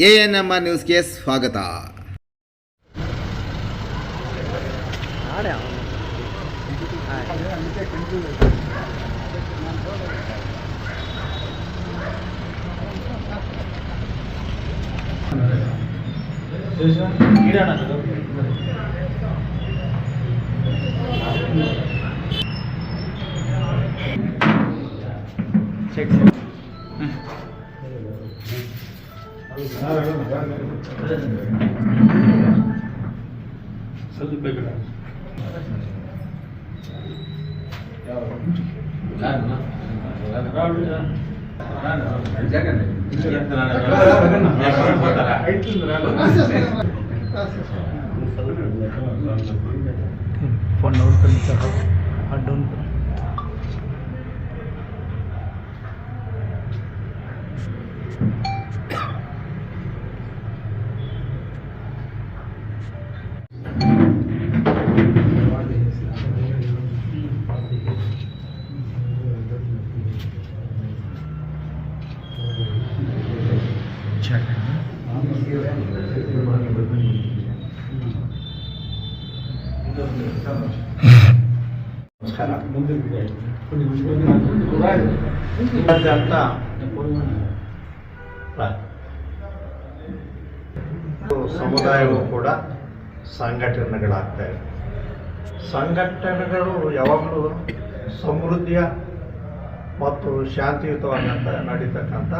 A N M R ನ್ಯೂಸ್ಗೆ ಸ್ವಾಗತ phone phone అవుతుంది సార్ అడ్డు ఉంటుంది ಅಂತ ಸಮುದಾಯವು ಕೂಡ ಸಂಘಟನೆಗಳಾಗ್ತಾ ಇದೆ. ಸಂಘಟನೆಗಳು ಯಾವಾಗಲೂ ಸಮೃದ್ಧಿಯ ಮತ್ತು ಶಾಂತಿಯುತವಾದಂಥ ನಡೀತಕ್ಕಂಥ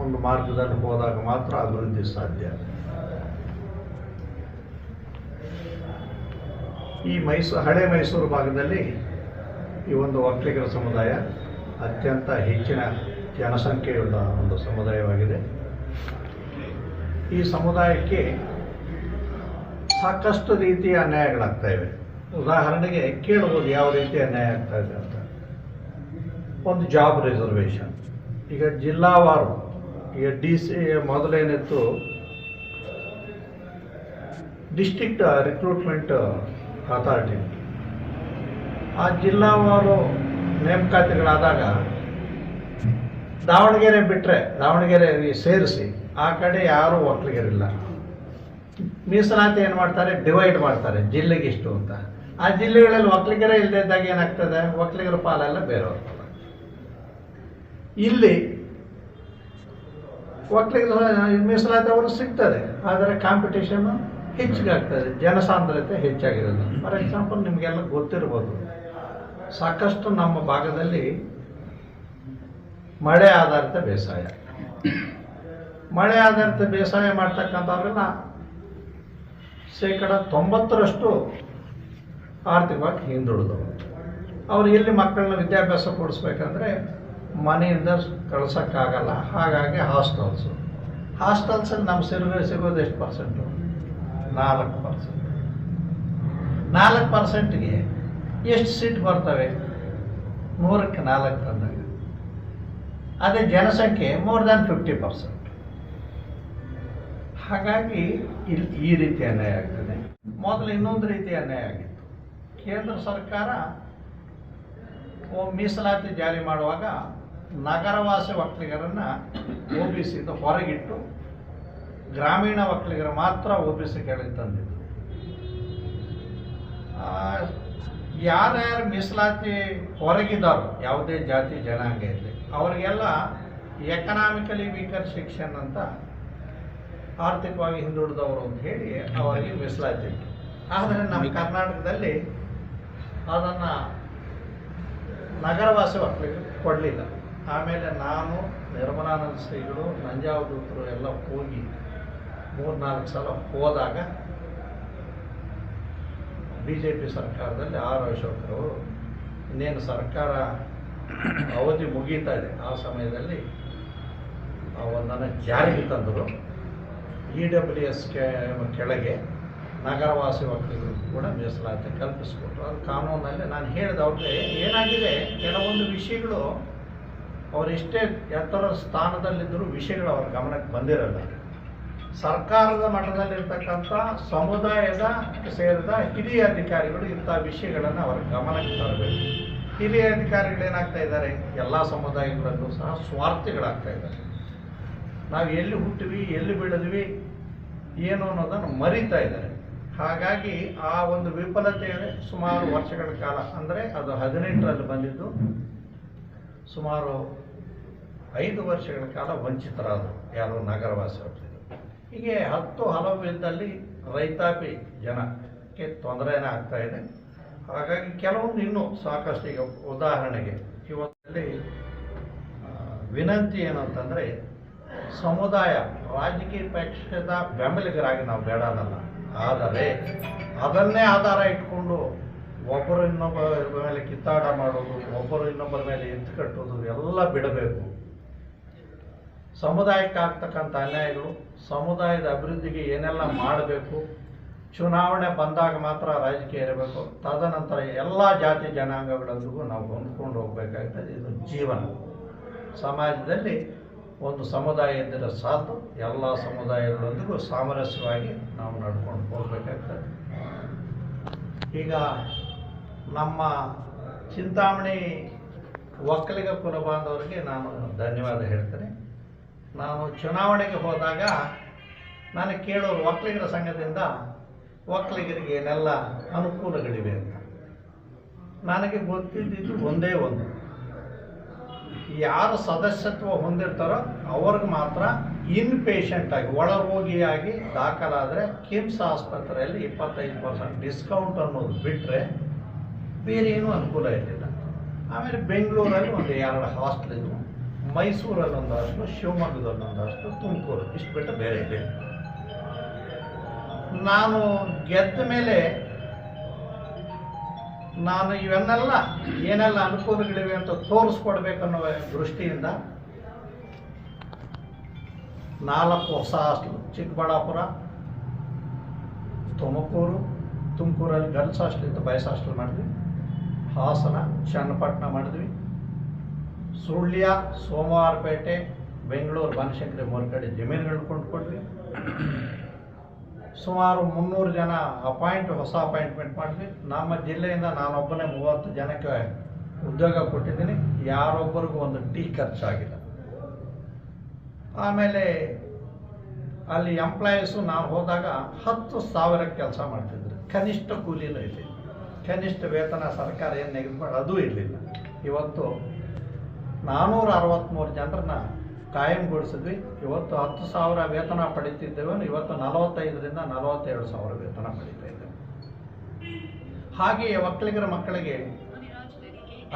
ಒಂದು ಮಾರ್ಗದಲ್ಲಿ ಹೋದಾಗ ಮಾತ್ರ ಅಭಿವೃದ್ಧಿ ಸಾಧ್ಯ. ಈ ಮೈಸೂರು, ಹಳೆ ಮೈಸೂರು ಭಾಗದಲ್ಲಿ ಈ ಒಂದು ಒಕ್ಕಲಿಗರ ಸಮುದಾಯ ಅತ್ಯಂತ ಹೆಚ್ಚಿನ ಜನಸಂಖ್ಯೆಯುಳ್ಳ ಒಂದು ಸಮುದಾಯವಾಗಿದೆ. ಈ ಸಮುದಾಯಕ್ಕೆ ಸಾಕಷ್ಟು ರೀತಿಯ ಅನ್ಯಾಯಗಳಾಗ್ತಾ ಇವೆ. ಉದಾಹರಣೆಗೆ ಕೇಳಬಹುದು ಯಾವ ರೀತಿ ಅನ್ಯಾಯ ಆಗ್ತಾ ಇದೆ ಅಂತ. ಒಂದು ಜಾಬ್ ರಿಸರ್ವೇಷನ್. ಈಗ ಜಿಲ್ಲಾವಾರು ಈಗ ಡಿ ಸಿ ಮೊದಲೇನಿತ್ತು ಡಿಸ್ಟಿಕ್ಟ್ ರಿಕ್ರೂಟ್ಮೆಂಟ್ ಅಥಾರಿಟಿ ಆ ಜಿಲ್ಲಾವಾರು ನೇಮಕಾತಿಗಳಾದಾಗ ದಾವಣಗೆರೆ ಬಿಟ್ಟರೆ ದಾವಣಗೆರೆ ಸೇರಿಸಿ ಆ ಕಡೆ ಯಾರೂ ಒಕ್ಕಲಿಗರಿಲ್ಲ. ಮೀಸಲಾತಿ ಏನು ಮಾಡ್ತಾರೆ? ಡಿವೈಡ್ ಮಾಡ್ತಾರೆ ಜಿಲ್ಲೆಗೆ ಇಷ್ಟು ಅಂತ. ಆ ಜಿಲ್ಲೆಗಳಲ್ಲಿ ಒಕ್ಕಲಿಗರೇ ಇಲ್ಲದೆ ಇದ್ದಾಗ ಏನಾಗ್ತದೆ? ಒಕ್ಕಲಿಗರ ಪಾಲೆಲ್ಲ ಬೇರೆಯವ್ರ ಇಲ್ಲಿ ಒಕ್ಕಲಿಗರ ಮೀಸಲಾತಿ ಅವರು ಸಿಗ್ತದೆ ಆದರೆ ಕಾಂಪಿಟೇಷನ್ ಹೆಚ್ಚಿಗಾಗ್ತದೆ. ಜನಸಾಂದ್ರತೆ ಹೆಚ್ಚಾಗಿರೋದು. ಫಾರ್ ಎಕ್ಸಾಂಪಲ್ ನಿಮಗೆಲ್ಲ ಗೊತ್ತಿರ್ಬೋದು. ಸಾಕಷ್ಟು ನಮ್ಮ ಭಾಗದಲ್ಲಿ ಮಳೆ ಆಧಾರಿತ ಬೇಸಾಯ. ಮಳೆ ಆಧಾರಿತ ಬೇಸಾಯ ಮಾಡ್ತಕ್ಕಂಥವ್ರೆಲ್ಲ ಶೇಕಡ ತೊಂಬತ್ತರಷ್ಟು ಆರ್ಥಿಕವಾಗಿ ಹಿಂದುಳಿದವರು. ಅವ್ರು ಎಲ್ಲಿ ಮಕ್ಕಳನ್ನ ವಿದ್ಯಾಭ್ಯಾಸ ಕೊಡಿಸ್ಬೇಕಂದ್ರೆ ಮನೆಯಿಂದ ಕಳ್ಸೋಕ್ಕಾಗಲ್ಲ. ಹಾಗಾಗಿ ಹಾಸ್ಟೆಲ್ಸು. ಹಾಸ್ಟೆಲ್ಸಲ್ಲಿ ನಮ್ಮ ಸಿರುಗಳು ಸಿಗೋದು ಎಷ್ಟು ಪರ್ಸೆಂಟು ನಾಲ್ಕು ಪರ್ಸೆಂಟ್ ನಾಲ್ಕು ಪರ್ಸೆಂಟ್ಗೆ ಎಷ್ಟು ಸೀಟ್ ಬರ್ತವೆ? ನೂರಕ್ಕೆ ನಾಲ್ಕು ಬಂದಾಗ. ಅದೇ ಜನಸಂಖ್ಯೆ ಮೋರ್ ದ್ಯಾನ್ ಫಿಫ್ಟಿ ಪರ್ಸೆಂಟ್ ಹಾಗಾಗಿ ಇಲ್ಲಿ ಈ ರೀತಿ ಅನ್ಯಾಯ ಆಗ್ತದೆ. ಮೊದಲು ಇನ್ನೊಂದು ರೀತಿ ಅನ್ಯಾಯ ಆಗಿತ್ತು. ಕೇಂದ್ರ ಸರ್ಕಾರ ಮೀಸಲಾತಿ ಜಾರಿ ಮಾಡುವಾಗ ನಗರವಾಸಿ ಒಕ್ಕಲಿಗರನ್ನು ಒ ಬಿ ಸಿಯಿಂದ ಹೊರಗಿಟ್ಟು ಗ್ರಾಮೀಣ ಒಕ್ಕಲಿಗರು ಮಾತ್ರ ಒ ಬಿ ಸಿ ಕೆಳಗೆ ತಂದಿದ್ದು ಯಾರ್ಯಾರು ಮೀಸಲಾತಿ ಹೊರಗಿದ್ದಾರೋ ಯಾವುದೇ ಜಾತಿ ಜನಾಂಗ ಇರಲಿ ಅವರಿಗೆಲ್ಲ ಎಕನಾಮಿಕಲಿ ವೀಕರ್ ಸೆಕ್ಷನ್ ಅಂತ ಆರ್ಥಿಕವಾಗಿ ಹಿಂದುಳಿದವರು ಅಂತ ಹೇಳಿ ಅವರಿಗೆ ಮೀಸಲಾತಿ ಇತ್ತು. ಆದರೆ ನಮ್ಮ ಕರ್ನಾಟಕದಲ್ಲಿ ಅದನ್ನು ನಗರವಾಸಿ ಮಕ್ಕಳಿಗೆ ಕೊಡಲಿಲ್ಲ. ಆಮೇಲೆ ನಾನು ನಿರ್ಮಲಾನಂದ ಶ್ರೀಗಳು ನಂಜಾವಧೂತರು ಎಲ್ಲ ಹೋಗಿ ಮೂರ್ನಾಲ್ಕು ಸಲ ಹೋದಾಗ ಬಿ ಜೆ ಪಿ ಸರ್ಕಾರದಲ್ಲಿ ಆರ್ ಅಶೋಕರು ಇನ್ನೇನು ಸರ್ಕಾರ ಅವಧಿ ಮುಗೀತಾ ಇದೆ, ಆ ಸಮಯದಲ್ಲಿ ಅವನ್ನ ಜಾರಿಗೆ ತಂದರು. ಇ ಡಬ್ಲ್ಯೂ ಎಸ್ ಕೆಳಗೆ ನಗರವಾಸಿ ಒಕ್ಕಲಿಗರು ಕೂಡ ಮೀಸಲಾತಿ ಕಲ್ಪಿಸ್ಕೊಟ್ರು. ಅದು ಕಾನೂನಲ್ಲಿ ನಾನು ಹೇಳಿದ ಅವ್ರಿಗೆ ಏನಾಗಿದೆ, ಕೆಲವೊಂದು ವಿಷಯಗಳು ಅವರೆಷ್ಟೇ ಎತ್ತರ ಸ್ಥಾನದಲ್ಲಿದ್ದರೂ ವಿಷಯಗಳು ಅವ್ರ ಗಮನಕ್ಕೆ ಬಂದಿರಲ್ಲ. ಸರ್ಕಾರದ ಮಟ್ಟದಲ್ಲಿರ್ತಕ್ಕಂಥ ಸಮುದಾಯದ ಸೇರಿದ ಹಿರಿಯ ಅಧಿಕಾರಿಗಳು ಇಂಥ ವಿಷಯಗಳನ್ನು ಅವರ ಗಮನಕ್ಕೆ ತರಬೇಕು. ಹಿರಿಯ ಅಧಿಕಾರಿಗಳು ಏನಾಗ್ತಾ ಇದ್ದಾರೆ? ಎಲ್ಲ ಸಮುದಾಯಗಳಲ್ಲೂ ಸಹ ಸ್ವಾರ್ಥಿಗಳಾಗ್ತಾ ಇದ್ದಾರೆ. ನಾವು ಎಲ್ಲಿ ಹುಟ್ಟಿವಿ ಎಲ್ಲಿ ಬೆಳೆದ್ವಿ, ಏನು ಅನ್ನೋದನ್ನು ಮರಿತಾ ಇದ್ದಾರೆ. ಹಾಗಾಗಿ ಆ ಒಂದು ವಿಫಲತೆ ಸುಮಾರು ವರ್ಷಗಳ ಕಾಲ. ಅಂದರೆ ಅದು ಹದಿನೆಂಟರಲ್ಲಿ ಬಂದಿದ್ದು ಸುಮಾರು ಐದು ವರ್ಷಗಳ ಕಾಲ ವಂಚಿತರಾದರು ಯಾರು ನಗರವಾಸಿಗಳು. ಹೀಗೆ ಹತ್ತು ಹಲವು ವಿಧದಲ್ಲಿ ರೈತಾಪಿ ಜನಕ್ಕೆ ತೊಂದರೆನೇ ಆಗ್ತಾ ಇದೆ. ಹಾಗಾಗಿ ಕೆಲವೊಂದು ಇನ್ನೂ ಸಾಕಷ್ಟು ಈಗ ಉದಾಹರಣೆಗೆ ಇವತ್ತಲ್ಲಿ ವಿನಂತಿ ಏನು ಅಂತಂದರೆ ಸಮುದಾಯ, ರಾಜಕೀಯ ಪಕ್ಷದ ಬೆಂಬಲಿಗರಾಗಿ ನಾವು ಬೇಡ ಆದರೆ ಅದನ್ನೇ ಆಧಾರ ಇಟ್ಕೊಂಡು ಒಬ್ಬರು ಇನ್ನೊಬ್ಬರ ಮೇಲೆ ಕಿತ್ತಾಟ ಮಾಡೋದು, ಒಬ್ಬರು ಇನ್ನೊಬ್ಬರ ಮೇಲೆ ಎತ್ತು ಕಟ್ಟೋದು, ಎಲ್ಲ ಬಿಡಬೇಕು. ಸಮುದಾಯಕ್ಕೆ ಆಗ್ತಕ್ಕಂಥ ಅನ್ಯಾಯಗಳು ಸಮುದಾಯದ ಅಭಿವೃದ್ಧಿಗೆ ಏನೆಲ್ಲ ಮಾಡಬೇಕು? ಚುನಾವಣೆ ಬಂದಾಗ ಮಾತ್ರ ರಾಜಕೀಯ ಇರಬೇಕು. ತದನಂತರ ಎಲ್ಲ ಜಾತಿ ಜನಾಂಗಗಳೊಂದಿಗೂ ನಾವು ಹೊಂದ್ಕೊಂಡು ಹೋಗ್ಬೇಕಾಗ್ತದೆ. ಇದು ಜೀವನ. ಸಮಾಜದಲ್ಲಿ ಒಂದು ಸಮುದಾಯ ಇದ್ದರೆ ಸಾಕು. ಎಲ್ಲ ಸಮುದಾಯಗಳೊಂದಿಗೂ ಸಾಮರಸ್ಯವಾಗಿ ನಾವು ನಡ್ಕೊಂಡು ಹೋಗ್ಬೇಕಾಗ್ತದೆ. ಈಗ ನಮ್ಮ ಚಿಂತಾಮಣಿ ಒಕ್ಕಲಿಗ ಕುಲ ಬಾಂಧವರಿಗೆ ನಾನು ಧನ್ಯವಾದ ಹೇಳ್ತೇನೆ. ನಾನು ಚುನಾವಣೆಗೆ ಹೋದಾಗ ನಾನು ಕೇಳೋರು ಒಕ್ಕಲಿಗರ ಸಂಘದಿಂದ ಒಕ್ಕಲಿಗರಿಗೆ ಏನೆಲ್ಲ ಅನುಕೂಲಗಳಿವೆ ಅಂತ. ನನಗೆ ಗೊತ್ತಿದ್ದಿದ್ದು ಒಂದೇ ಒಂದು. ಯಾರು ಸದಸ್ಯತ್ವ ಹೊಂದಿರ್ತಾರೋ ಅವ್ರಿಗೆ ಮಾತ್ರ ಇನ್ ಒಳ ರೋಗಿಯಾಗಿ ದಾಖಲಾದರೆ ಕಿಮ್ಸ್ ಆಸ್ಪತ್ರೆಯಲ್ಲಿ ಇಪ್ಪತ್ತೈದು ಪರ್ಸೆಂಟ್ ಡಿಸ್ಕೌಂಟ್ ಅನ್ನೋದು ಬಿಟ್ಟರೆ ಬೇರೆ ಏನೂ ಅನುಕೂಲ ಇರಲಿಲ್ಲ. ಆಮೇಲೆ ಬೆಂಗಳೂರಲ್ಲಿ ಒಂದು ಎರಡು ಹಾಸ್ಟೆಲ್ ಇದ್ವು. ಮೈಸೂರಲ್ಲಿ ಒಂದು ಹಾಸ್ಟೆಲು ಶಿವಮೊಗ್ಗದಲ್ಲಿ ಒಂದು ಹಾಸ್ಟೆಲು ತುಮಕೂರು, ಇಷ್ಟು ಬಿಟ್ಟು ಬೇರೆ ಇದೆ. ನಾನು ಗೆದ್ದ ಮೇಲೆ ನಾನು ಇವನ್ನೆಲ್ಲ ಏನೆಲ್ಲ ಅನುಕೂಲಗಳಿವೆ ಅಂತ ತೋರಿಸ್ಕೊಡ್ಬೇಕನ್ನೋ ದೃಷ್ಟಿಯಿಂದ ನಾಲ್ಕು ಹೊಸ ಹಾಸ್ಟೆಲ್, ಚಿಕ್ಕಬಳ್ಳಾಪುರ, ತುಮಕೂರು, ತುಮಕೂರಲ್ಲಿ ಗರ್ಲ್ಸ್ ಹಾಸ್ಟೆಲ್ ಇತ್ತು ಬಾಯ್ಸ್ ಹಾಸ್ಟೆಲ್ ಮಾಡಿದ್ವಿ. ಹಾಸನ, ಚನ್ನಪಟ್ಟಣ ಮಾಡಿದ್ವಿ. ಸುಳ್ಯ, ಸೋಮವಾರಪೇಟೆ, ಬೆಂಗಳೂರು ಬನಶಂಕರಿ ಮಾರ್ಕಡೆ ಕಡೆ ಜಮೀನುಗಳು ಕೊಂಡ್ಕೊಂಡ್ವಿ ಸುಮಾರು ಮುನ್ನೂರು ಜನ ಅಪಾಯಿಂಟ್, ಹೊಸ ಅಪಾಯಿಂಟ್ಮೆಂಟ್ ಮಾಡಿದ್ವಿ. ನಮ್ಮ ಜಿಲ್ಲೆಯಿಂದ ನಾನೊಬ್ಬನೇ ಮೂವತ್ತು ಜನಕ್ಕೆ ಉದ್ಯೋಗ ಕೊಟ್ಟಿದ್ದೀನಿ. ಯಾರೊಬ್ಬರಿಗೂ ಒಂದು ಟೀ ಖರ್ಚಾಗಿಲ್ಲ. ಆಮೇಲೆ ಅಲ್ಲಿ ಎಂಪ್ಲಾಯೀಸು ನಾನು ಹೋದಾಗ ಹತ್ತು ಸಾವಿರ ಕೆಲಸ ಮಾಡ್ತಿದ್ರು. ಕನಿಷ್ಠ ಕೂಲಿನೂ ಇರಲಿಲ್ಲ. ಕನಿಷ್ಠ ವೇತನ ಸರ್ಕಾರ ಏನು ನಿಗದಿ ಮಾಡಿ ಅದೂ ಇರಲಿಲ್ಲ. ಇವತ್ತು ನಾನ್ನೂರ ಅರವತ್ತ್ಮೂರು ಜನರನ್ನ ಕಾಯಂಗೊಳಿಸಿದ್ವಿ. ಇವತ್ತು ಹತ್ತು ಸಾವಿರ ವೇತನ ಪಡಿತಿದ್ದೇವೆ ಇವತ್ತು ನಲವತ್ತೈದರಿಂದ ನಲವತ್ತೆರಡು ಸಾವಿರ ವೇತನ ಪಡಿತಾ ಇದ್ದೇವೆ ಹಾಗೆಯೇ ಒಕ್ಕಲಿಗರ ಮಕ್ಕಳಿಗೆ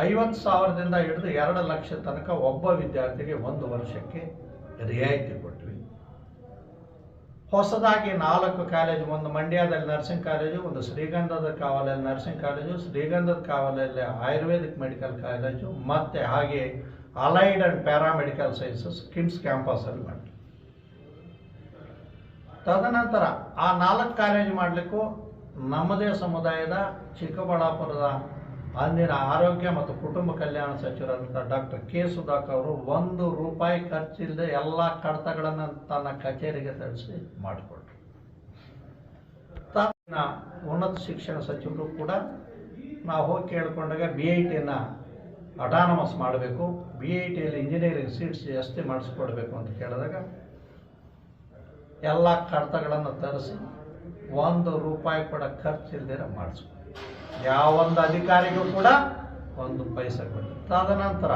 ಐವತ್ತು ಸಾವಿರದಿಂದ ಹಿಡಿದು ಎರಡು ಲಕ್ಷ ತನಕ ಒಬ್ಬ ವಿದ್ಯಾರ್ಥಿಗೆ ಒಂದು ವರ್ಷಕ್ಕೆ ರಿಯಾಯಿತಿ ಕೊಟ್ವಿ ಹೊಸದಾಗಿ ನಾಲ್ಕು ಕಾಲೇಜು, ಒಂದು ಮಂಡ್ಯದಲ್ಲಿ ನರ್ಸಿಂಗ್ ಕಾಲೇಜು ಒಂದು ಶ್ರೀಗಂಧದ ಕಾವಲಲ್ಲಿ ನರ್ಸಿಂಗ್ ಕಾಲೇಜು ಶ್ರೀಗಂಧದ ಕಾವಲಲ್ಲಿ ಆಯುರ್ವೇದಿಕ್ ಮೆಡಿಕಲ್ ಕಾಲೇಜು ಮತ್ತು ಹಾಗೆ allied and paramedical sciences KIMS ಕ್ಯಾಂಪಸಲ್ಲಿ ಮಾಡಿ ತದನಂತರ ಆ ನಾಲ್ಕು ಕಾಲೇಜು ಮಾಡಲಿಕ್ಕೂ ನಮ್ಮದೇ ಸಮುದಾಯದ ಚಿಕ್ಕಬಳ್ಳಾಪುರದ ಅಂದಿನ ಆರೋಗ್ಯ ಮತ್ತು ಕುಟುಂಬ ಕಲ್ಯಾಣ ಸಚಿವರಾದಂಥ ಡಾಕ್ಟರ್ ಕೆ ಸುಧಾಕರ್ ಅವರು ಒಂದು ರೂಪಾಯಿ ಖರ್ಚಿಲ್ಲದೆ ಎಲ್ಲ ಕಡತಗಳನ್ನು ತನ್ನ ಕಚೇರಿಗೆ ತರಿಸಿ ಮಾಡಿಕೊಟ್ರು. ತನ್ನ ಉನ್ನತ ಶಿಕ್ಷಣ ಸಚಿವರು ಕೂಡ ನಾವು ಹೋಗಿ ಕೇಳಿಕೊಂಡಾಗ ಬಿ ಐ ಟಿನ ಅಟಾನಮಸ್ ಮಾಡಬೇಕು ಬಿ ಐ ಟಿಯಲ್ಲಿ ಇಂಜಿನಿಯರಿಂಗ್ ಸೀಟ್ಸ್ ಜಾಸ್ತಿ ಮಾಡಿಸ್ಕೊಡ್ಬೇಕು ಅಂತ ಕೇಳಿದಾಗ ಎಲ್ಲ ಕಡತಗಳನ್ನು ತರಿಸಿ ಒಂದು ರೂಪಾಯಿ ಕೂಡ ಖರ್ಚಿಲ್ದಿರ ಮಾಡಿಸ್ಕೊ ಯಾವೊಂದು ಅಧಿಕಾರಿಗೂ ಕೂಡ ಒಂದು ಪೈಸೆ ಕೊಟ್ಟು ತದನಂತರ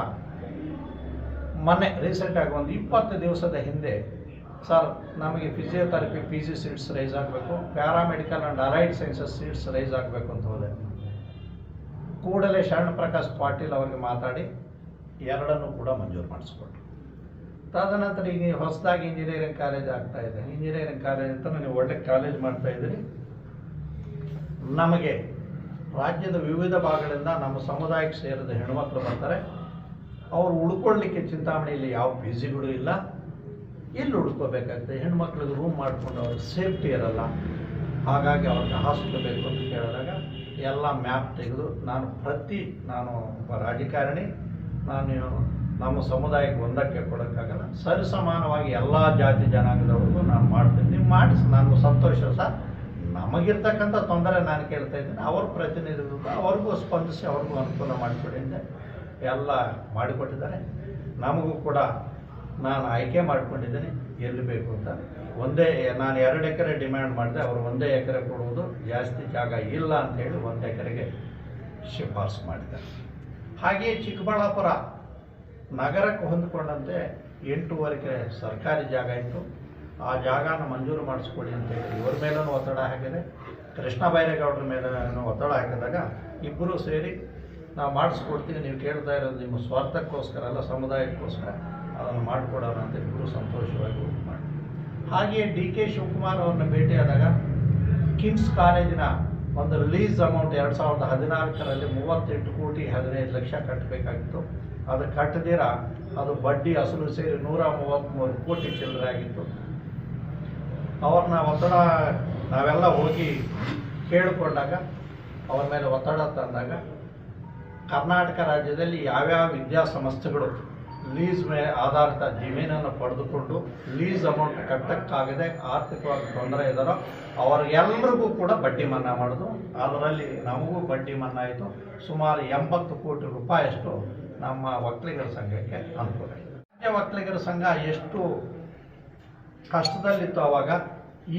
ಮೊನ್ನೆ ರೀಸೆಂಟಾಗಿ ಒಂದು ಇಪ್ಪತ್ತು ದಿವಸದ ಹಿಂದೆ, ಸರ್, ನಮಗೆ physiotherapy P G seats raise ಆಗಬೇಕು paramedical and allied sciences seats raise ಆಗಬೇಕು ಅಂತ ಹೋದೆ. ಕೂಡಲೇ ಶರಣ್ ಪ್ರಕಾಶ್ ಪಾಟೀಲ್ ಅವರಿಗೆ ಮಾತಾಡಿ, ಎರಡನ್ನೂ ಕೂಡ ಮಂಜೂರು ಮಾಡಿಸ್ಕೊಟ್ರು. ತದನಂತರ ಈಗ ಹೊಸದಾಗಿ ಇಂಜಿನಿಯರಿಂಗ್ ಕಾಲೇಜ್ ಆಗ್ತಾ ಇದೆ. ಇಂಜಿನಿಯರಿಂಗ್ ಕಾಲೇಜ್ ಅಂತ ನೀವು ಒಳ್ಳೆ ಕಾಲೇಜ್ ಮಾಡ್ತಾ ಇದ್ದೀರಿ. ನಮಗೆ ರಾಜ್ಯದ ವಿವಿಧ ಭಾಗಗಳಿಂದ ನಮ್ಮ ಸಮುದಾಯಕ್ಕೆ ಸೇರಿದ ಹೆಣ್ಮಕ್ಳು ಬರ್ತಾರೆ. ಅವ್ರು ಉಳ್ಕೊಳ್ಳಿಕ್ಕೆ ಚಿಂತಾಮಣಿಯಲ್ಲಿ ಯಾವ ಬಿಸಿಗಳು ಇಲ್ಲ. ಎಲ್ಲಿ ಉಳ್ಕೋಬೇಕಾಗ್ತದೆ? ಹೆಣ್ಮಕ್ಳಿಗೆ ರೂಮ್ ಮಾಡಿಕೊಂಡು ಅವ್ರಿಗೆ ಸೇಫ್ಟಿ ಇರಲ್ಲ. ಹಾಗಾಗಿ ಅವ್ರಿಗೆ ಹಾಸ್ಟೆಲ್ ಬೇಕು ಅಂತ ಕೇಳಿದಾಗ ಎಲ್ಲ ಮ್ಯಾಪ್ ತೆಗೆದು ನಾನು ಪ್ರತಿ, ನಾನು ಒಬ್ಬ ರಾಜಕಾರಣಿ, ನಾನು ನಮ್ಮ ಸಮುದಾಯಕ್ಕೆ ಒಂದಕ್ಕೆ ಕೊಡೋಕ್ಕಾಗಲ್ಲ. ಸರಿಸಮಾನವಾಗಿ ಎಲ್ಲ ಜಾತಿ ಜನಾಂಗದವ್ರಿಗೂ ನಾನು ಮಾಡ್ತೀನಿ. ನೀವು ಮಾಡಿಸಿ, ನಾನು ಸಂತೋಷ ಸರ್. ನಮಗಿರ್ತಕ್ಕಂಥ ತೊಂದರೆ ನಾನು ಕೇಳ್ತಾ ಇದ್ದೀನಿ. ಅವ್ರ ಪ್ರತಿನಿಧಿಗಳು ಅವ್ರಿಗೂ ಸ್ಪಂದಿಸಿ ಅವ್ರಿಗೂ ಅನುಕೂಲ ಮಾಡಿಕೊಡಿ ಅಂತ ಎಲ್ಲ ಮಾಡಿಕೊಟ್ಟಿದ್ದಾರೆ. ನಮಗೂ ಕೂಡ ನಾನು ಆಯ್ಕೆ ಮಾಡಿಕೊಂಡಿದ್ದೀನಿ. ಎಲ್ಲಿ ಬೇಕು ಅಂತ. ಒಂದೇ ನಾನು ಎರಡು ಎಕರೆ ಡಿಮ್ಯಾಂಡ್ ಮಾಡಿದೆ. ಅವರು ಒಂದೇ ಎಕರೆ ಕೊಡುವುದು ಜಾಸ್ತಿ ಜಾಗ ಇಲ್ಲ ಅಂತ ಹೇಳಿ ಒಂದು ಎಕರೆಗೆ ಶಿಫಾರಸು ಮಾಡಿದ್ದಾರೆ. ಹಾಗೆಯೇ ಚಿಕ್ಕಬಳ್ಳಾಪುರ ನಗರಕ್ಕೆ ಹೊಂದಿಕೊಂಡಂತೆ ಎಂಟೂವರೆ ಎಕರೆ ಸರ್ಕಾರಿ ಜಾಗ ಇತ್ತು. ಆ ಜಾಗನ ಮಂಜೂರು ಮಾಡಿಸ್ಕೊಡಿ ಅಂತೇಳಿ ಇವ್ರ ಮೇಲೂ ಒತ್ತಡ ಹಾಕಿದೆ. ಕೃಷ್ಣ ಬೈರೇಗೌಡರ ಮೇಲೂ ಒತ್ತಡ ಹಾಕಿದಾಗ ಇಬ್ಬರು ಸೇರಿ ನಾವು ಮಾಡಿಸ್ಕೊಡ್ತೀವಿ, ನೀವು ಕೇಳ್ತಾ ಇರೋದು ನಿಮ್ಮ ಸ್ವಾರ್ಥಕ್ಕೋಸ್ಕರ ಅಲ್ಲ, ಸಮುದಾಯಕ್ಕೋಸ್ಕರ ಅದನ್ನು ಮಾಡಿಕೊಡೋಣ ಅಂತ ಇಬ್ಬರು ಸಂತೋಷವಾಗಿ ಮಾಡಿ. ಹಾಗೆಯೇ ಡಿ ಕೆ ಶಿವಕುಮಾರ್ ಅವ್ರನ್ನ ಭೇಟಿಯಾದಾಗ ಕಿಮ್ಸ್ ಕಾಲೇಜಿನ ಒಂದು ರಿಲೀಸ್ ಅಮೌಂಟ್ ಎರಡು ಸಾವಿರದ ಹದಿನಾಲ್ಕರಲ್ಲಿ ಮೂವತ್ತೆಂಟು ಕೋಟಿ ಹದಿನೈದು ಲಕ್ಷ ಕಟ್ಟಬೇಕಾಗಿತ್ತು ಅದು ಕಟ್ಟದಿರ ಅದು ಬಡ್ಡಿ ಅಸಲು ಸೇರಿ ನೂರ ಮೂವತ್ತ್ಮೂರು ಕೋಟಿ ಚಿಲ್ಲರೆ ಆಗಿತ್ತು. ಅವ್ರನ್ನ ಒತ್ತಡ ನಾವೆಲ್ಲ ಹೋಗಿ ಕೇಳಿಕೊಂಡಾಗ ಅವ್ರ ಮೇಲೆ ಒತ್ತಡ ತಂದಾಗ ಕರ್ನಾಟಕ ರಾಜ್ಯದಲ್ಲಿ ಯಾವ್ಯಾವ ವಿದ್ಯಾಸಂಸ್ಥೆಗಳು ಲೀಸ್ ಮೇಲೆ ಆಧಾರಿತ ಜಮೀನನ್ನು ಪಡೆದುಕೊಂಡು ಲೀಸ್ ಅಮೌಂಟ್ ಕಟ್ಟಕ್ಕಾಗದೆ ಆರ್ಥಿಕವಾಗಿ ತೊಂದರೆ ಇದ್ದಾರೋ ಎಲ್ಲರಿಗೂ ಕೂಡ ಬಡ್ಡಿ ಮನ್ನಾ ಮಾಡೋದು. ಅದರಲ್ಲಿ ನಮಗೂ ಬಡ್ಡಿ ಮನ್ನಾ ಆಯಿತು. ಸುಮಾರು ಎಂಬತ್ತು ಕೋಟಿ ರೂಪಾಯಿಯಷ್ಟು ನಮ್ಮ ಒಕ್ಕಲಿಗರ ಸಂಘಕ್ಕೆ ಅನುಕೂಲ ರಾಜ್ಯ ಒಕ್ಕಲಿಗರ ಸಂಘ ಎಷ್ಟು ಕಷ್ಟದಲ್ಲಿತ್ತು ಅವಾಗ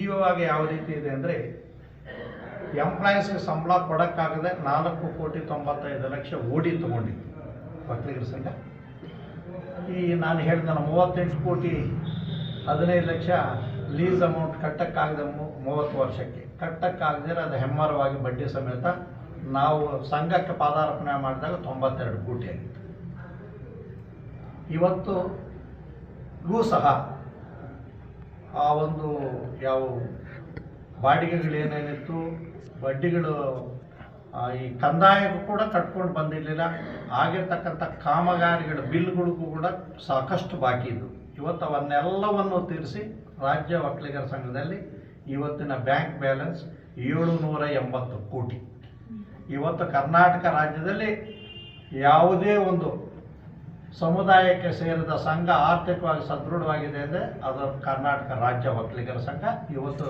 ಇವಾಗ ಯಾವ ರೀತಿ ಇದೆ ಅಂದರೆ ಎಂಪ್ಲಾಯೀಸ್ಗೆ ಸಂಬಳ ಕೊಡೋಕ್ಕಾಗದೆ ನಾಲ್ಕು ಕೋಟಿ ತೊಂಬತ್ತೈದು ಲಕ್ಷ ಓಡಿ ತೊಗೊಂಡಿತ್ತು ಒಕ್ಕಲಿಗರ ಸಂಘ. ಈ ನಾನು ಹೇಳಿದ ಮೂವತ್ತೆಂಟು ಕೋಟಿ ಹದಿನೈದು ಲಕ್ಷ ಲೀಸ್ ಅಮೌಂಟ್ ಕಟ್ಟಕ್ಕಾಗದೆ ಮೂವತ್ತು ವರ್ಷಕ್ಕೆ. ಕಟ್ಟಕ್ಕಾಗದಿರ ಅದು ಹೆಮ್ಮರವಾಗಿ ಬಡ್ಡಿ ಸಮೇತ ನಾವು ಸಂಘಕ್ಕೆ ಪಾದಾರ್ಪಣೆ ಮಾಡಿದಾಗ ತೊಂಬತ್ತೆರಡು ಕೋಟಿ ಆಗಿತ್ತು. ಇವತ್ತು ಗೂ ಸಹ ಆ ಒಂದು ಯಾವ ಬಾಡಿಗೆಗಳು ಏನೇನಿತ್ತು ಬಡ್ಡಿಗಳು ಈ ಕಂದಾಯಕ್ಕೂ ಕೂಡ ಕಟ್ಕೊಂಡು ಬಂದಿರಲಿಲ್ಲ. ಆಗಿರ್ತಕ್ಕಂಥ ಕಾಮಗಾರಿಗಳ ಬಿಲ್ಗಳಿಗೂ ಕೂಡ ಸಾಕಷ್ಟು ಬಾಕಿ ಇದ್ದು. ಇವತ್ತು ಅವನ್ನೆಲ್ಲವನ್ನು ತೀರಿಸಿ ರಾಜ್ಯ ಒಕ್ಕಲಿಗರ ಸಂಘದಲ್ಲಿ ಇವತ್ತಿನ ಬ್ಯಾಂಕ್ ಬ್ಯಾಲೆನ್ಸ್ ಏಳು ನೂರ ಎಂಬತ್ತು ಕೋಟಿ. ಇವತ್ತು ಕರ್ನಾಟಕ ರಾಜ್ಯದಲ್ಲಿ ಯಾವುದೇ ಒಂದು ಸಮುದಾಯಕ್ಕೆ ಸೇರಿದ ಸಂಘ ಆರ್ಥಿಕವಾಗಿ ಸದೃಢವಾಗಿದೆ ಅಂದರೆ ಅದು ಕರ್ನಾಟಕ ರಾಜ್ಯ ಒಕ್ಕಲಿಗರ ಸಂಘ. ಇವತ್ತು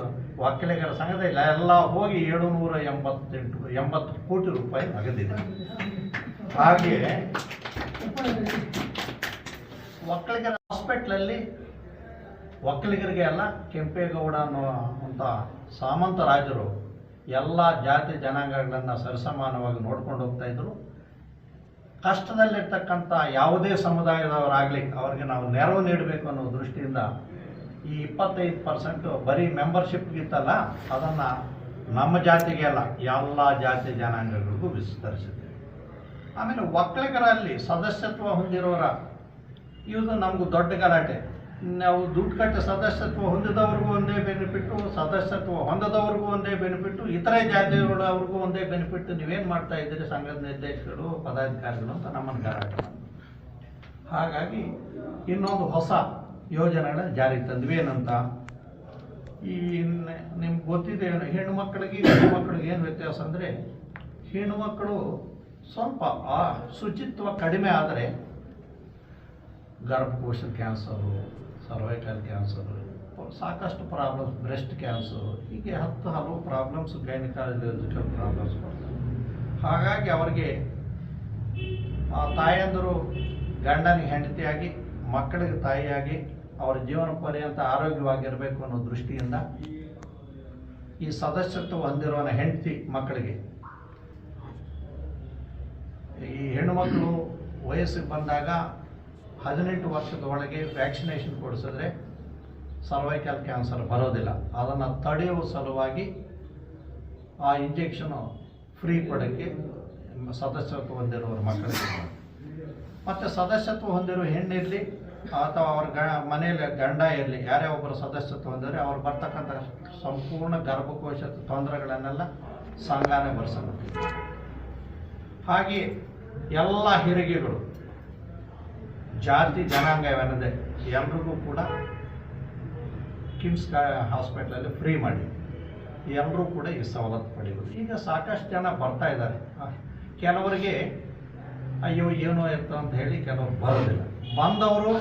ಒಕ್ಕಲಿಗರ ಸಂಘದಲ್ಲಿ ಎಲ್ಲ ಹೋಗಿ ಏಳು ನೂರ ಎಂಬತ್ತೆಂಟು, ಎಂಬತ್ತು ಕೋಟಿ ರೂಪಾಯಿ ನಗದಿದೆ. ಹಾಗೆ ಒಕ್ಕಲಿಗರ ಹಾಸ್ಪಿಟ್ಲಲ್ಲಿ ಒಕ್ಕಲಿಗರಿಗೆ ಎಲ್ಲ ಕೆಂಪೇಗೌಡ ಅನ್ನೋ ಸಾಮಂತ ರಾಜರು ಎಲ್ಲ ಜಾತಿ ಜನಾಂಗಗಳನ್ನು ಸರಿಸಮಾನವಾಗಿ ನೋಡ್ಕೊಂಡು ಹೋಗ್ತಾ ಇದ್ರು. ಕಷ್ಟದಲ್ಲಿರ್ತಕ್ಕಂಥ ಯಾವುದೇ ಸಮುದಾಯದವರಾಗಲಿ ಅವ್ರಿಗೆ ನಾವು ನೆರವು ನೀಡಬೇಕು ಅನ್ನೋ ದೃಷ್ಟಿಯಿಂದ ಈ ಇಪ್ಪತ್ತೈದು ಪರ್ಸೆಂಟು ಬರೀ ಮೆಂಬರ್ಶಿಪ್ಗಿತ್ತಲ್ಲ ಅದನ್ನು ನಮ್ಮ ಜಾತಿಗೆ ಅಲ್ಲ, ಎಲ್ಲ ಜಾತಿ ಜನಾಂಗಗಳಿಗೂ ವಿಸ್ತರಿಸಿದೆ ಆಮೇಲೆ ಒಕ್ಕಲಿಗರಲ್ಲಿ ಸದಸ್ಯತ್ವ ಹೊಂದಿರೋರ ಇದು ನಮಗೂ ದೊಡ್ಡ ಗಲಾಟೆ. ನಾವು ದುಡ್ಡು ಕಟ್ಟ ಸದಸ್ಯತ್ವ ಹೊಂದಿದವ್ರಿಗೂ ಒಂದೇ ಬೆನಿಫಿಟ್ಟು ಸದಸ್ಯತ್ವ ಹೊಂದದವ್ರಿಗೂ ಒಂದೇ ಬೆನಿಫಿಟ್ಟು ಇತರೆ ಜಾತಿಗಳು ಅವ್ರಿಗೂ ಒಂದೇ ಬೆನಿಫಿಟ್ ನೀವೇನು ಮಾಡ್ತಾ ಇದ್ದೀರಿ ಸಂಘದ ನಿರ್ದೇಶಕರು, ಪದಾಧಿಕಾರಿಗಳು ಅಂತ ನಮ್ಮನ್ನು ಗಾರಾಟ ಹಾಗಾಗಿ ಇನ್ನೊಂದು ಹೊಸ ಯೋಜನೆಗಳ ಜಾರಿ ತಂದ್ವಿ. ಏನಂತ? ಈ ನಿಮ್ಗೆ ಗೊತ್ತಿದೆ ಹೆಣ್ಣು ಮಕ್ಕಳಿಗೆ ಹೆಣ್ಣು ಮಕ್ಕಳಿಗೆ ಏನು ವ್ಯತ್ಯಾಸ ಅಂದರೆ, ಹೆಣ್ಣು ಮಕ್ಕಳು ಸ್ವಲ್ಪ, ಆ, ಶುಚಿತ್ವ ಕಡಿಮೆ ಆದರೆ ಗರ್ಭಕೋಶ ಕ್ಯಾನ್ಸರು ಕ್ಯಾನ್ಸರು ಸಾಕಷ್ಟು ಪ್ರಾಬ್ಲಮ್ಸ್ ಬ್ರೆಸ್ಟ್ ಕ್ಯಾನ್ಸರ್ ಹೀಗೆ ಹತ್ತು ಹಲವು ಪ್ರಾಬ್ಲಮ್ಸ್ ಗೈನಕಾಲಜಿಕಲ್ ಪ್ರಾಬ್ಲಮ್ಸ್ ಬರ್ತವೆ. ಹಾಗಾಗಿ ಅವರಿಗೆ ತಾಯಂದರು ಗಂಡನಿಗೆ ಹೆಂಡತಿಯಾಗಿ, ಮಕ್ಕಳಿಗೆ ತಾಯಿಯಾಗಿ ಅವರ ಜೀವನ ಪರ್ಯಂತ ಆರೋಗ್ಯವಾಗಿರಬೇಕು ಅನ್ನೋ ದೃಷ್ಟಿಯಿಂದ ಈ ಸದಸ್ಯತ್ವ ಹೊಂದಿರುವ ಹೆಂಡತಿ ಮಕ್ಕಳಿಗೆ, ಈ ಹೆಣ್ಣುಮಕ್ಕಳು ವಯಸ್ಸಿಗೆ ಬಂದಾಗ ಹದಿನೆಂಟು ವರ್ಷದ ಒಳಗೆ ವ್ಯಾಕ್ಸಿನೇಷನ್ ಕೊಡಿಸಿದ್ರೆ ಸರ್ವೈಕಲ್ ಕ್ಯಾನ್ಸರ್ ಬರೋದಿಲ್ಲ. ಅದನ್ನು ತಡೆಯುವ ಸಲುವಾಗಿ ಆ ಇಂಜೆಕ್ಷನು ಫ್ರೀ ಕೊಡೋಕ್ಕೆ ಸದಸ್ಯತ್ವ ಹೊಂದಿರುವ ಮಕ್ಕಳಿಗೆ. ಮತ್ತು ಸದಸ್ಯತ್ವ ಹೊಂದಿರೋ ಹೆಣ್ಣಿರಲಿ ಅಥವಾ ಅವ್ರ ಗ ಮನೆಯಲ್ಲಿ ಗಂಡ ಇರಲಿ, ಯಾರೇ ಒಬ್ಬರು ಸದಸ್ಯತ್ವ ಹೊಂದಿದ್ರೆ ಅವ್ರು ಬರ್ತಕ್ಕಂಥ ಸಂಪೂರ್ಣ ಗರ್ಭಕೋಶದ ತೊಂದರೆಗಳನ್ನೆಲ್ಲ ಸಂಘಾನೆ ಬರ್ಸಬೇಕು ಹಾಗೆ ಎಲ್ಲ ಹೆರಿಗೆಗಳು ಜಾತಿ ಜನಾಂಗವೆನ್ನದೆ ಎಲ್ರಿಗೂ ಕೂಡ ಕಿಮ್ಸ್ ಹಾಸ್ಪಿಟ್ಲಲ್ಲಿ ಫ್ರೀ ಮಾಡಿ. ಎಲ್ಲರೂ ಕೂಡ ಈ ಸವಲತ್ತು ಪಡೆಯೋದು. ಈಗ ಸಾಕಷ್ಟು ಜನ ಬರ್ತಾ ಇದ್ದಾರೆ. ಕೆಲವರಿಗೆ ಅಯ್ಯೋ, ಏನೋ ಇತ್ತು ಅಂತ ಹೇಳಿ ಕೆಲವರು ಬರೋದಿಲ್ಲ. ಬಂದವರು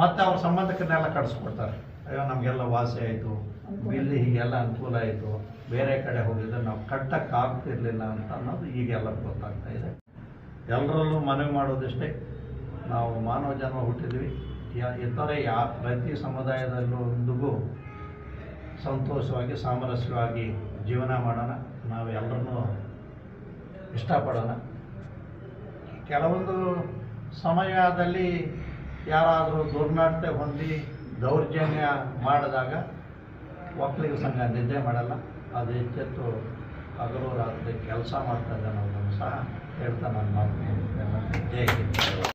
ಮತ್ತೆ ಅವ್ರ ಸಂಬಂಧಿಕರನ್ನೆಲ್ಲ ಕಳಿಸ್ಕೊಡ್ತಾರೆ ಅಯ್ಯೋ, ನಮಗೆಲ್ಲ ವಾಸಿ ಆಯಿತು. ಇಲ್ಲಿ ಹೀಗೆಲ್ಲ ಅನುಕೂಲ ಆಯಿತು. ಬೇರೆ ಕಡೆ ಹೋಗಿದ್ರೆ ನಾವು ಕಟ್ಟಕ್ಕಾಗ್ತಿರ್ಲಿಲ್ಲ ಅಂತ ಅನ್ನೋದು ಈಗೆಲ್ಲ ಗೊತ್ತಾಗ್ತಾ ಇದೆ. ಎಲ್ಲರಲ್ಲೂ ಮನವಿ ಮಾಡೋದಿಷ್ಟೇ. ನಾವು ಮಾನವ ಜನ್ಮ ಹುಟ್ಟಿದ್ವಿ. ಇತರೆ ಯಾ, ಪ್ರತಿ ಸಮುದಾಯದಲ್ಲೊಂದಿಗೂ ಸಂತೋಷವಾಗಿ, ಸಾಮರಸ್ಯವಾಗಿ ಜೀವನ ಮಾಡೋಣ. ನಾವೆಲ್ಲರೂ ಇಷ್ಟಪಡೋಣ. ಕೆಲವೊಂದು ಸಮಯದಲ್ಲಿ ಯಾರಾದರೂ ದುರ್ನಡತೆ ಹೊಂದಿ ದೌರ್ಜನ್ಯ ಮಾಡಿದಾಗ ಒಕ್ಕಲಿಗ ಸಂಘ ನಿದ್ದೆ ಮಾಡಲ್ಲ. ಅದು ಎಚ್ಚೆತ್ತು ಹಗಲು ರಾತ್ರಿ ಕೆಲಸ ಮಾಡ್ತಾ ಇದ್ದಾನೆ ಅನ್ನೋದನ್ನು ಸಹ ಹೇಳ್ತಾ ನಾನು ಮಾತು. ಜೈ